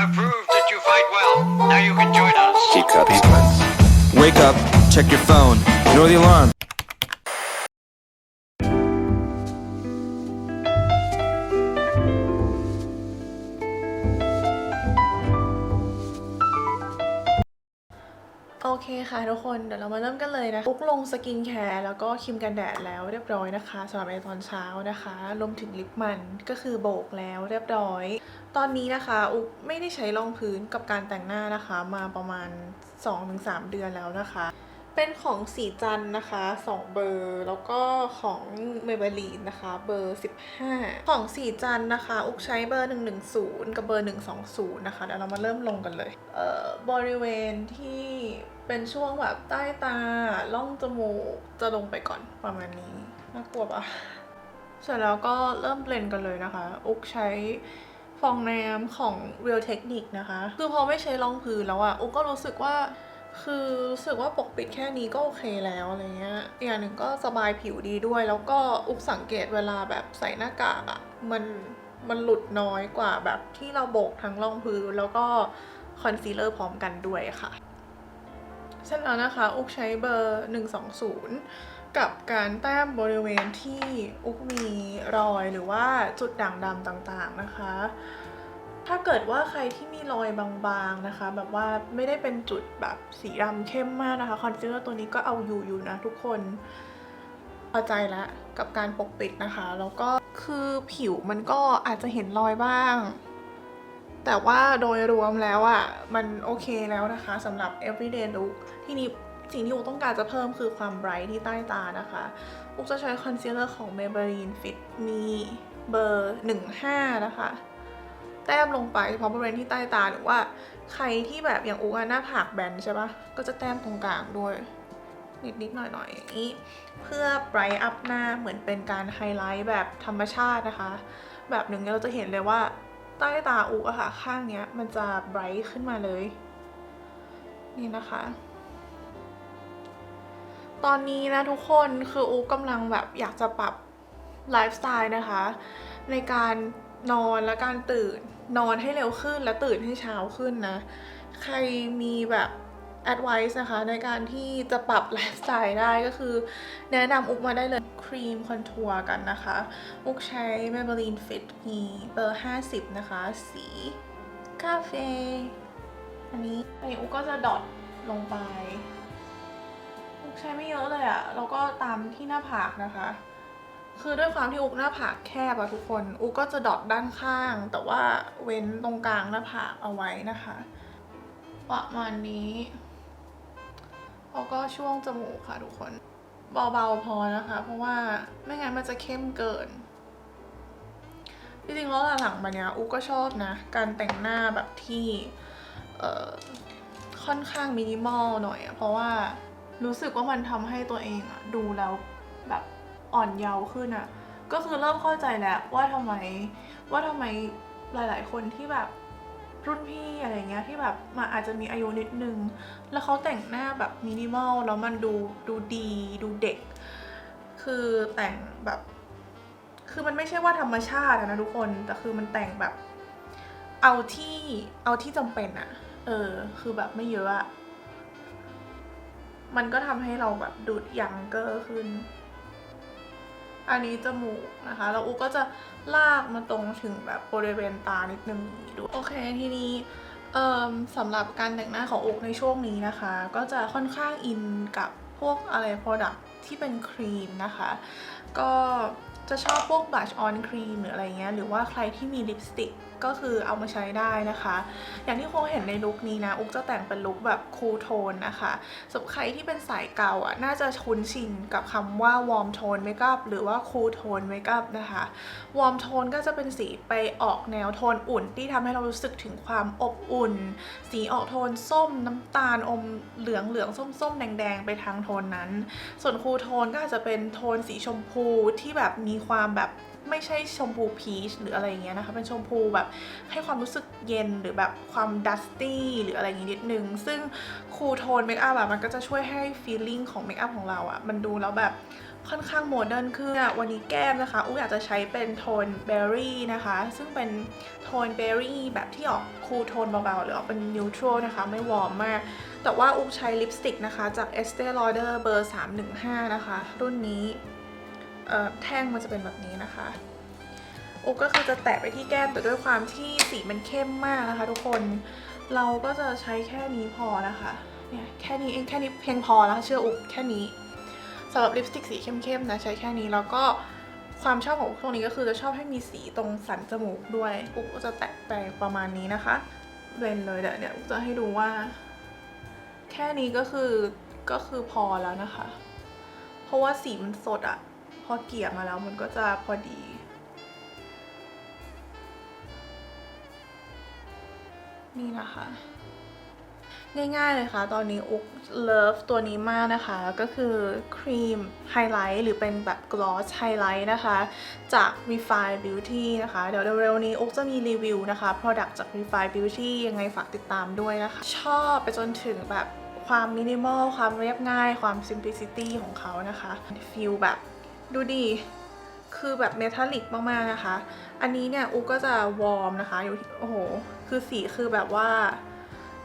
have proved that you fight well. Now you can join us. Wake up, check your phone, ignore the alarm. คค่ะทุกคนเดี๋ยวเรามาเริ่มกันเลยนะอุ๊กลงสกินแคร์แล้วก็ครีมกันแดดแล้วเรียบร้อยนะคะสำหรับในตอนเช้านะคะรวมถึงลิปมันก็คือโบกแล้วเรียบร้อย ตอนนี้นะคะอุ๊กไม่ได้ใช้รองพื้นกับการแต่งหน้านะคะ มาประมาณ 2-3 เดือนแล้วนะคะ เป็นของสีจันนะคะ 2 เบอร์ แล้วก็ของ Maybelline นะคะเบอร์ 15 ของสีจันนะคะ อุกใช้เบอร์ 110 กับเบอร์ 120 นะคะเดี๋ยวเรามาเริ่มลงกันเลยเอ่อบริเวณที่ เป็นช่วงแบบใต้ตาล่องจมูกจะลงไปก่อนประมาณนี้น่ากลัวปะเสร็จแล้วก็เริ่มเบลนด์กันเลยนะคะ อุกใช้ฟองน้ำของ Real Technique นะคะ คือพอไม่ใช้รองพื้นแล้วอะอุกก็รู้สึกว่าคือรู้สึกว่าปกปิดแค่นี้ก็โอเคแล้วอะไรเงี้ยอีกอย่างหนึ่งก็สบายผิวดีด้วย แล้วก็อุกสังเกตเวลาแบบใส่หน้ากากอะมันมันหลุดน้อยกว่าแบบที่เราโบกทั้งรองพื้นแล้วก็คอนซีลเลอร์พร้อมกันด้วยค่ะ เสร็จแล้วนะคะอุกใช้เบอร์ 120 กับการแต้มบริเวณที่อุกมีรอยหรือว่าจุดด่างดำต่างๆนะคะ ถ้าเกิดว่าใครที่มีรอยบางๆนะคะ แบบว่าไม่ได้เป็นจุดแบบสีดำเข้มมากนะคะคอนซีลเลอร์ตัวนี้ก็เอาอยู่อยู่นะทุกคนพอใจแล้วกับการปกปิดนะคะ แล้วก็คือผิวมันก็อาจจะเห็นรอยบ้าง แต่ว่าโดยรวมแล้วอะ่ะมันโอเคแล้วนะคะสำหรับ everyday look ที่นี้สิ่งที่อุกต้องการจะเพิ่มคือความไบรท์ที่ใต้ตานะคะอุกจะใช้คอนซีลเลอร์ของ Maybelline Fit Me เบอร์ 15 นะคะ แต้มลงไปเฉพาะบริเวณที่ใต้ตาหรือว่าใครที่แบบอย่างอุกอะหน้าผากแบนใช่ปะก็จะแต้มตรงกลางด้วยนิดๆหน่อยๆอย่างนี้ เพื่อไบรท์อัพหน้าเหมือนเป็นการไฮไลท์แบบธรรมชาตินะคะ แบบหนึ่งเราจะเห็นเลยว่า ใต้ตาอุกอะค่ะ ข้างเนี้ยมันจะไบรท์ขึ้นมาเลย นี่นะคะ ตอนนี้นะทุกคนคืออุกกำลังแบบอยากจะปรับไลฟ์สไตล์นะคะ ในการนอนและการตื่นนอนให้เร็วขึ้นและตื่นให้เช้าขึ้นนะ ใครมีแบบ advice นะคะ ในการที่จะปรับไลฟ์สไตล์ได้ก็คือ แนะนำอุกมาได้เลย รีมคอนทัวร์กันนะคะอุกใช้ Maybelline Fit Me เบอร์ 50 นะคะ สีคาเฟ่อันนี้อันนี้อุกก็จะดอทลงไป อุกใช้ไม่เยอะเลยอะแล้วก็ตามที่หน้าผากนะคะ คือด้วยความที่อุกหน้าผากแคบอะทุกคน อุกก็จะดอทด้านข้าง แต่ว่าเว้นตรงกลางหน้าผากเอาไว้นะคะประมาณนี้แล้วก็ช่วงจมูกค่ะทุกคน เบาๆพอนะคะ เพราะว่าไม่งั้นมันจะเข้มเกินจริงๆแล้วหลังๆมาเนี้ยอุกก็ชอบนะ การแต่งหน้าแบบที่ค่อนข้างมินิมอลหน่อยอะเพราะว่ารู้สึกว่ามันทำให้ตัวเองอะดูแล้วแบบอ่อนเยาว์ขึ้นอะก็คือเริ่มเข้าใจแล้วว่าทำไมว่าทำไมหลาย ๆ คนที่แบบ รุ่นพี่อะไรเงี้ยที่แบบมาอาจจะมีอายุนิดนึง แล้วเขาแต่งหน้าแบบมินิมอลแล้วมันดูดูดีดูเด็ก คือแต่งแบบ คือมันไม่ใช่ว่าธรรมชาตินะทุกคนแต่คือมันแต่งแบบ เอาที่เอาที่จำเป็นอะเออ คือแบบไม่เยอะอะมันก็ทำให้เราแบบดูดยังเกอร์ขึ้น อันนี้จมูกนะคะ แล้วอูก็จะ ลากมาตรงถึงแบบบริเวณตานิดนึงด้วยโอเคทีนี้สำหรับการแต่งหน้าของอกในช่วงนี้นะคะ ก็จะค่อนข้างอินกับพวกอะไร product ที่เป็นครีมนะคะ ก็ จะชอบพวก blush on cream หรืออะไรเงี้ยหรือว่าใครที่มีลิปสติกก็คือเอามาใช้ได้นะคะ อย่างที่โคเห็นในลุคนี้นะ อุกจะแต่งเป็นลุคแบบคูลโทนนะคะสำหรับใครที่เป็นสายเก่าอะ น่าจะคุ้นชินกับคำว่า warm tone makeup หรือว่า cool tone makeup นะคะ warm tone ก็จะเป็นสีไปออกแนวโทนอุ่น ที่ทำให้เรารู้สึกถึงความอบอุ่น สีออกโทนส้มน้ำตาลอมเหลืองเหลืองส้มส้มแดงแดงไปทางโทนนั้น ส่วนคูลโทนก็อาจจะเป็นโทนสีชมพูที่แบบมีความแบบไม่ใช่ชมพูพีชหรืออะไรอย่างเงี้ยนะคะ เป็นชมพูแบบให้ความรู้สึกเย็นหรือแบบความดัสตี้หรืออะไรอย่างงี้นิดนึง ซึ่งคูลโทนเมคอัพอะมันก็จะช่วยให้ฟีลลิ่งของเมคอัพของเราอะมันดูแล้วแบบค่อนข้างโมเดิร์นขึ้นวันนี้แก้มนะคะอุ๊อยากจะใช้เป็นโทนเบอร์รี่นะคะ ซึ่งเป็นโทนเบอร์รี่แบบที่ออกคูลโทนเบาๆ หรือออกเป็นนิวทรัลนะคะ ไม่วอร์มมาก แต่ว่าอุ๊ใช้ลิปสติกนะคะ จาก Estee Lauder เบอร์ 315 นะคะ รุ่นนี้ แท่งมันจะเป็นแบบนี้นะคะ อุกก็คือจะแตะไปที่แก้มแต่ด้วยความที่สีมันเข้มมากนะคะ ทุกคนเราก็จะใช้แค่นี้พอนะคะเนี่ยแค่นี้เองแค่นี้เพียงพอแล้วเชื่ออุกแค่นี้สำหรับลิปสติกสีเข้มๆนะใช้แค่นี้แล้วก็ความชอบของอุกตรงนี้ก็คือจะชอบให้มีสีตรงสันจมูกด้วยอุกก็จะแตะไปประมาณนี้นะคะเวนเลยเดี๋ยวเนี่ยอุกจะให้ดูว่า แค่นี้ก็คือก็คือพอแล้วนะคะ เพราะว่าสีมันสดอะ อเกลี่ยมาแล้วมันก็จะพอดี นี่นะคะ ง่ายๆเลยค่ะ ตอนนี้อุกเลิฟตัวนี้มากนะคะ ก็คือครีมไฮไลท์หรือเป็นแบบกลอสไฮไลท์นะคะ จาก Refine Beauty นะคะ เดี๋ยวเร็วๆนี้อุกจะมีรีวิวนะคะ Product จาก Refine Beauty ยังไงฝากติดตามด้วยนะคะ ชอบไปจนถึงแบบความมินิมอล ความเรียบง่าย ความ simplicity ของเขานะคะฟีลแบบ ดูดี คือแบบเมทัลลิกมากๆนะคะ อันนี้เนี่ยอุกก็จะวอร์มนะคะอยู่โอ้โห คือสีคือแบบว่า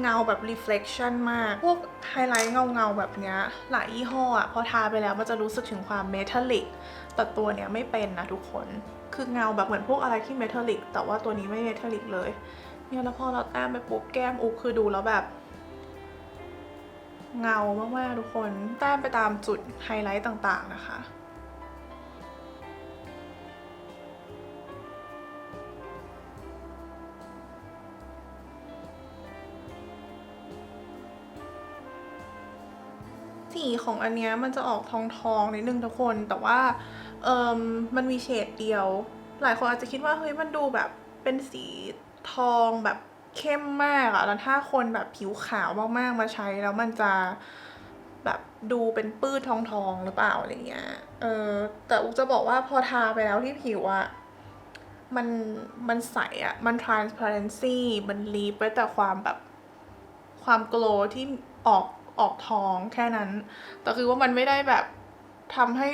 เงาแบบ reflection มาก พวกไฮไลท์เงาๆแบบเนี้ยหลายยี่ห้ออะพอทาไปแล้วมันจะรู้สึกถึงความเมทัลลิก แต่ตัวเนี้ยไม่เป็นนะทุกคน คือเงาแบบเหมือนพวกอะไรที่เมทัลลิก แต่ว่าตัวนี้ไม่เมทัลลิกเลย เนี่ยแล้วพอเราแต้มไปปุ๊บแก้มอุกคือดูแล้วแบบ เงามากๆทุกคน แต้มไปตามจุดไฮไลท์ต่างๆนะคะ สีของอันเนี้ยมันจะออกทองทองนิดนึงทุกคน แต่ว่าเอิมมันมีเฉดเดียว หลายคนอาจจะคิดว่าเฮ้ยมันดูแบบเป็นสีทองแบบเข้มมากอะแล้วถ้าคนแบบผิวขาวมากๆมาใช้แล้วมันจะแบบดูเป็นปื้ดทองทองๆหรือเปล่าอะไรเงี้ย เออแต่อุกจะบอกว่าพอทาไปแล้วที่ผิวอะมันมันใสอะมัน transparency มันรีบไว้แต่ความแบบความโกลที่ออก ออกท้องแค่นั้น แต่คือว่ามันไม่ได้แบบทำให้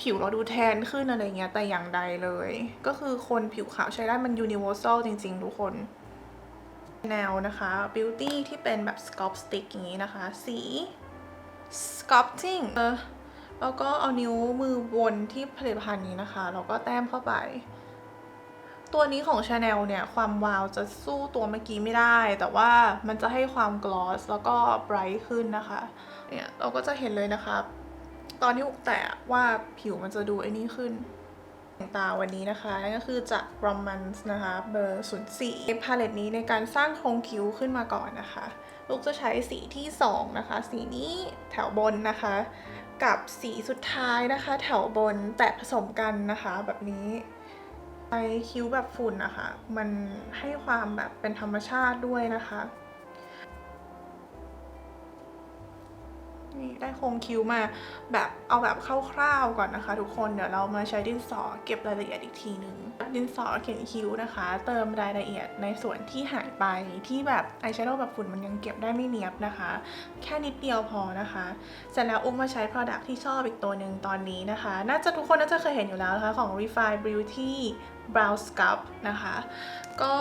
ผิวเราดูแทนขึ้นอะไรเงี้ยแต่อย่างใดเลย ก็คือคนผิวขาวใช้ได้มัน universal จริง ๆ ทุกคนแนวนะคะ beauty ที่เป็นแบบ sculpt stick อย่างนี้นะคะ สี sculpting แล้วก็เอานิ้วมือวนที่ผลิตภัณฑ์นี้นะคะ แล้วก็แต้มเข้าไป ตัวนี้ของ Chanel เนี่ย ความวาวจะสู้ตัวเมื่อกี้ไม่ได้ แต่ว่ามันจะให้ความกลอสแล้วก็ไบรท์ขึ้นนะคะ เนี่ยเราก็จะเห็นเลยนะคะ ตอนที่อุกแตะว่าผิวมันจะดูไอ้นี่ขึ้นตาวันนี้นะคะนั่นก็คือจาก Romance นะคะเบอร์ 04พาเลตนี้ในการสร้างโครงคิ้วขึ้นมาก่อนนะคะ ลูกจะใช้สีที่ 2 นะคะ สีนี้แถวบนนะคะ กับสีสุดท้ายนะคะ แถวบนแตะผสมกันนะคะแบบนี้ ใช้คิ้วแบบฝุ่นนะคะ มันให้ความแบบเป็นธรรมชาติด้วยนะคะ นี่ได้โครงคิ้วมาแบบเอาแบบคร่าวๆก่อนนะคะ ทุกคน เดี๋ยวเรามาใช้ดินสอเก็บรายละเอียดอีกทีหนึ่งดินสอเขียนคิ้วนะคะ เติมรายละเอียดในส่วนที่หายไปที่แบบอายแชโดว์แบบฝุ่นมันยังเก็บได้ไม่เนียบนะคะ แค่นิดเดียวพอนะคะ เสร็จแล้วอุ้มมาใช้ Product ที่ชอบอีกตัวหนึ่งตอนนี้นะคะ น่าจะทุกคนน่าจะเคยเห็นอยู่แล้วนะคะของ Refine Beauty Brow Sculpt นะคะ ก็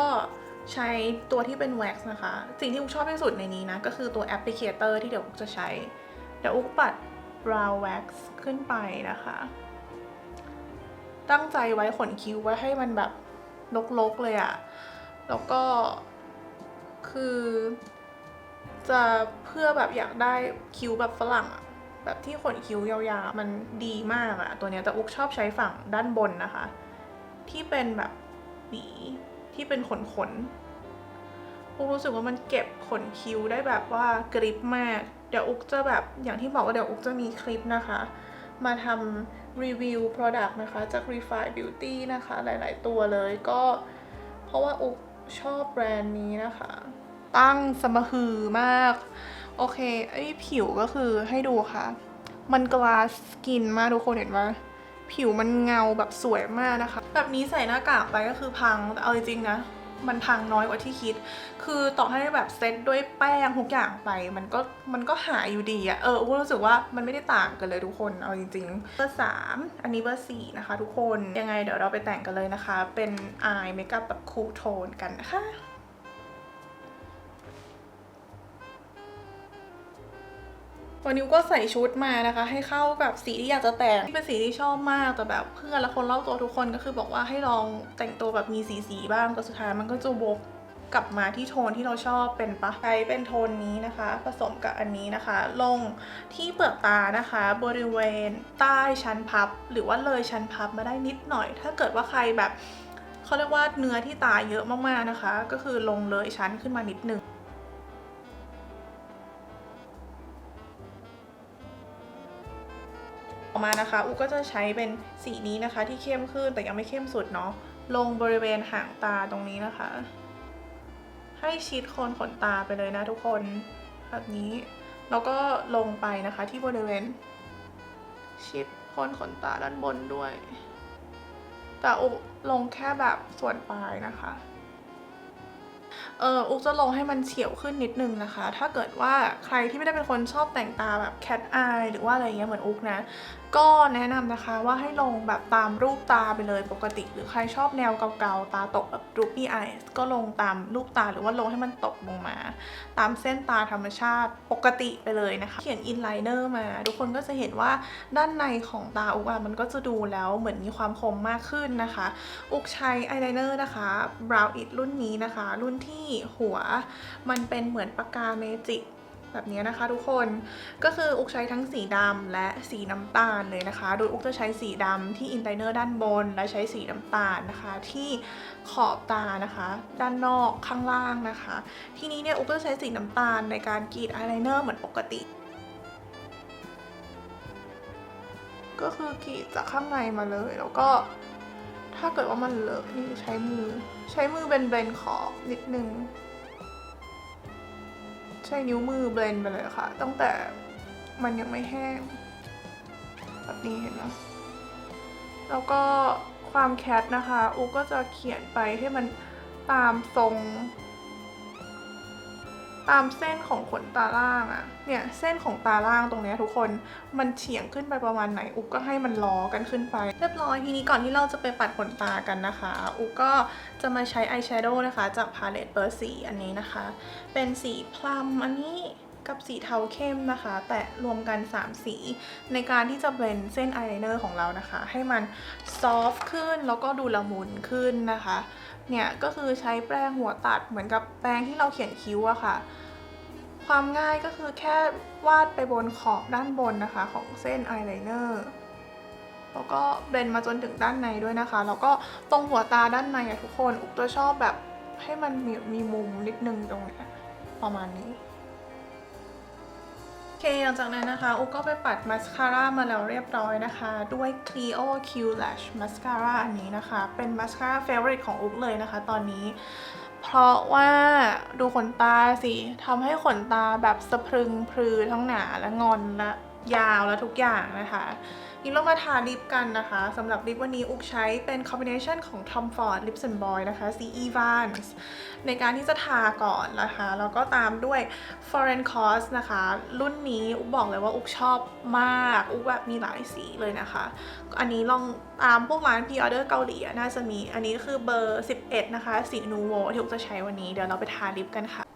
ใช้ตัวที่เป็น wax นะคะ สิ่งที่อุ้มชอบที่สุดในนี้นะ ก็คือตัว applicator ที่เดี๋ยวอุ้มจะใช้ เดี๋ยวอุ้มปัด brow wax ขึ้นไปนะคะ ตั้งใจไว้ขนคิ้วไว้ให้มันแบบลกๆเลยอะแล้วก็คือจะเพื่อแบบอยากได้คิ้วแบบฝรั่งอะแบบที่ขนคิ้วยาวๆ มันดีมากอะตัวเนี้ยแต่อุกชอบใช้ฝั่งด้านบนนะคะ ที่เป็นแบบหวีที่เป็นขนขนอุกรู้สึกว่ามันเก็บขนคิ้วได้แบบว่ากริปมาก เดี๋ยวอุกจะแบบอย่างที่บอกว่าเดี๋ยวอุกจะมีคลิปนะคะ มาทำรีวิว Product นะคะ จาก Refine Beauty นะคะ หลาย ๆ ตัวเลยก็ เพราะว่าอุกชอบแบรนด์นี้นะคะ ตั้งสมหือมาก โอเคไอ้ผิวก็คือให้ดูค่ะ มันกลาสกินมากทุกคนเห็นว่า ผิวมันเงาแบบสวยมากนะคะ แบบนี้ใส่หน้ากากไปก็คือพังแต่เอาจริงๆนะมันพังน้อยกว่าที่คิด คือต่อให้แบบเซตด้วยแป้งทุกอย่างไป มันก็มันก็หายอยู่ดีอะเอออุ้รู้สึกว่ามันไม่ได้ต่างกันเลยทุกคน เอาจริงๆ เบอร์สามอันนี้เบอร์สี่นะคะทุกคน ยังไงเดี๋ยวเราไปแต่งกันเลยนะคะ เป็นอายเมคอัพแบบคูลโทนกันนะคะ วันนี้ก็ใส่ชุดมานะคะ ให้เข้ากับสีที่อยากจะแต่งเป็นสีที่ชอบมากแต่แบบเพื่อนและคนรอบตัวทุกคนก็คือบอกว่าให้ลองแต่งตัวแบบมีสีสีๆบ้างแต่สุดท้ายมันก็จะวกกลับมาที่โทนที่เราชอบเป็นปะใช้เป็นโทนนี้นะคะ ผสมกับอันนี้นะคะ ลงที่เปลือกตานะคะ บริเวณใต้ชั้นพับ หรือว่าเลยชั้นพับมาได้นิดหน่อย ถ้าเกิดว่าใครแบบเขาเรียกว่าเนื้อที่ตาเยอะมากๆนะคะ ก็คือลงเลยชั้นขึ้นมานิดนึง มานะคะ อุก็จะใช้เป็นสีนี้นะคะ ที่เข้มขึ้นแต่ยังไม่เข้มสุดเนาะลงบริเวณหางตาตรงนี้นะคะ ให้ชิดโคนขนตาไปเลยนะทุกคนแบบนี้แล้วก็ลงไปนะคะที่บริเวณ ชิดโคนขนตาด้านบนด้วย แต่อุลงแค่แบบส่วนปลายนะคะ เอออุกจะลงให้มันเฉียวขึ้นนิดนึงนะคะ ถ้าเกิดว่าใครที่ไม่ได้เป็นคนชอบแต่งตาแบบแคทอายหรือว่าอะไรเงี้ยเหมือนอุกนะ ก็แนะนำนะคะว่าให้ลงแบบตามรูปตาไปเลยปกติ หรือใครชอบแนวเก่าๆตาตกแบบ droopy eyes ก็ลงตามรูปตาหรือว่าลงให้มันตกลงมา ตามเส้นตาธรรมชาติปกติไปเลยนะคะ เขียนอินไลเนอร์มา ทุกคนก็จะเห็นว่าด้านในของตาอุกอะมันก็จะดูแล้วเหมือนมีความคมมากขึ้นนะคะ อุกใช้อายไลเนอร์นะคะ Brow It รุ่นนี้นะคะ รุ่นที่หัว มันเป็นเหมือนปากกาเมจิกแบบนี้นะคะทุกคนก็คืออุกใช้ทั้งสีดำและสีน้ำตาลเลยนะคะ โดยอุกจะใช้สีดำที่อินไลเนอร์ด้านบน และใช้สีน้ำตาลนะคะ ที่ขอบตานะคะ ด้านนอกข้างล่างนะคะ ทีนี้เนี่ยอุกก็จะใช้สีน้ำตาลในการกรีดอายไลเนอร์เหมือนปกติ ก็คือกรีดจากข้างในมาเลยแล้วก็ ถ้าเกิดว่ามันเลอะนี่ใช้มือ ใช้มือเบนเบนขอบนิดนึง ใช้นิ้วมือเบลนไปเลยค่ะ ตั้งแต่มันยังไม่แห้ง แบบนี้เห็นไหมแล้วก็ความแคทนะคะ อูก็จะเขียนไปให้มันตามทรง ตามเส้นของขนตาล่างอะเนี่ยเส้นของตาล่างตรงนี้ทุกคนมันเฉียงขึ้นไปประมาณไหนอุกก็ให้มันล้อกันขึ้นไป เรียบร้อยทีนี้ก่อนที่เราจะไปปัดขนตากันนะคะ อุกก็จะมาใช้อายแชโดว์นะคะ จากพาเลตเบอร์สีอันนี้นะคะ เป็นสีพลัมอันนี้ กับสีเทาเข้มนะคะ แต่รวมกัน 3 สี ในการที่จะเบลนเส้นอายไลเนอร์ของเรานะคะ ให้มันซอฟต์ขึ้นแล้วก็ดูละมุนขึ้นนะคะ เนี่ยก็คือใช้แป้งหัวตัดเหมือนกับแป้งที่เราเขียนคิ้วอะค่ะ ความง่ายก็คือแค่วาดไปบนขอบด้านบนนะคะ ของเส้นอายไลเนอร์แล้วก็เบลนมาจนถึงด้านในด้วยนะคะ แล้วก็ตรงหัวตาด้านในอะทุกคน อุกจะชอบแบบให้มันมีมีมุมนิดนึงตรงเนี้ยประมาณนี้ คหลังจากนั้นนะคะ อุกก็ไปปัดมาสคาร่ามาแล้วเรียบร้อยนะคะ ด้วย Clio Q Lash Mascara อันนี้นะคะ เป็นมาสคาร่าเฟเวอร์ของอุกเลยนะคะ ตอนนี้ เพราะว่าดูขนตาสิทำให้ขนตาแบบสะพรึงพรือทั้งหนาและงอนและยาวและทุกอย่างนะคะ นี่เรามาทาลิปกันนะคะสำหรับลิปวันนี้อุกใช้เป็นคอมบิเนชันของ Tom Ford Lips and Boy นะคะสี Evans ในการที่จะทาก่อนนะคะ แล้วก็ตามด้วย Foreign Cause นะคะ รุ่นนี้อุกบอกเลยว่าอุกชอบมาก อุกแบบมีหลายสีเลยนะคะ อันนี้ลองตามพวกร้าน pre order เกาหลีน่าจะมี อันนี้คือเบอร์ 11 นะคะ สีนูโวที่อุกจะใช้วันนี้ เดี๋ยวเราไปทาลิปกันค่ะ